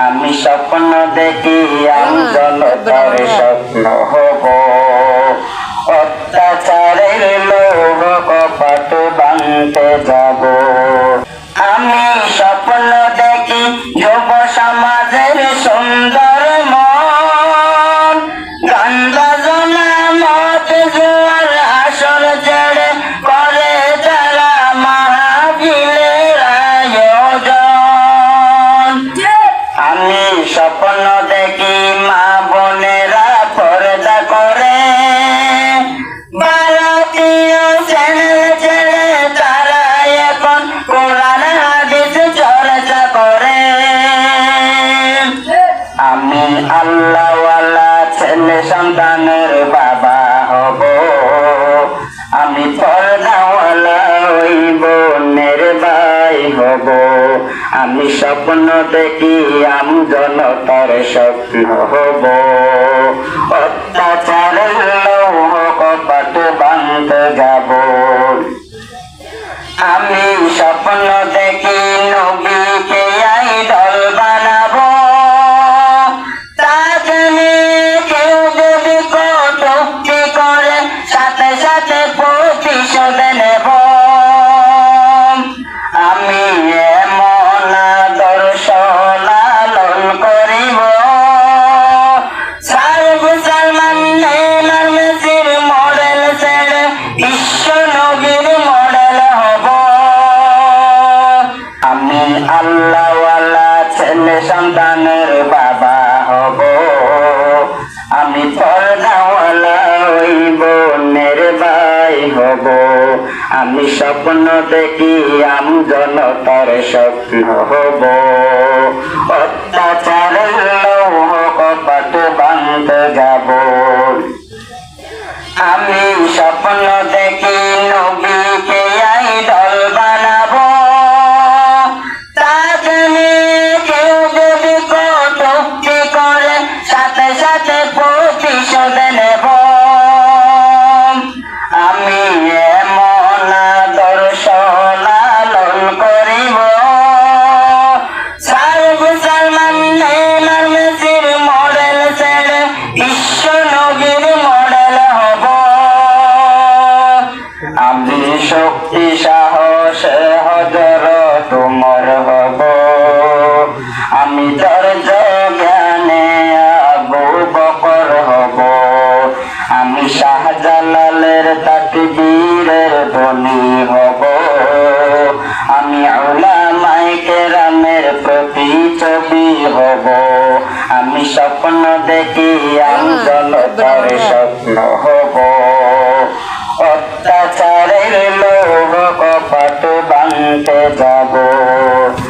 আমি স্বপ্ন দেখি আমজনতার স্বপ্ন হব। অত্যাচারের লোক কপাট বানতে যাব স্বপ্ন দেখি মা বোনেরা পর্দা করে। ভারতীয় আমি আল্লাহওয়ালা ছেলে সন্তানের বাবা আমি স্বপ্ন দেখি আম জনতার স্বপ্ন হব। অত্যাচারের লৌহ কপাট বান্ধ যাব। আমি স্বপ্ন আল্লাহওয়ালা সন্তানের বাবা হব। আমি পর্দাওয়ালা ভাই হব আমি স্বপ্ন দেখি আম জনতার স্বপ্ন হব অত্যাচারের লৌহ কপাট বান্ধ যাব আমি স্বপ্ন দেখি নবীকে আমি শক্তি সাহস হজর তোমার হব। আমি ধৈর্য জ্ঞানে আবু বকর হব। আমি শাহজালালের তাকবীরের ধ্বনি হব। আমি ওলামাই কেরামের প্রতি ছবি হব। আমি স্বপ্ন দেখি আমি জনতার স্বপ্ন হব।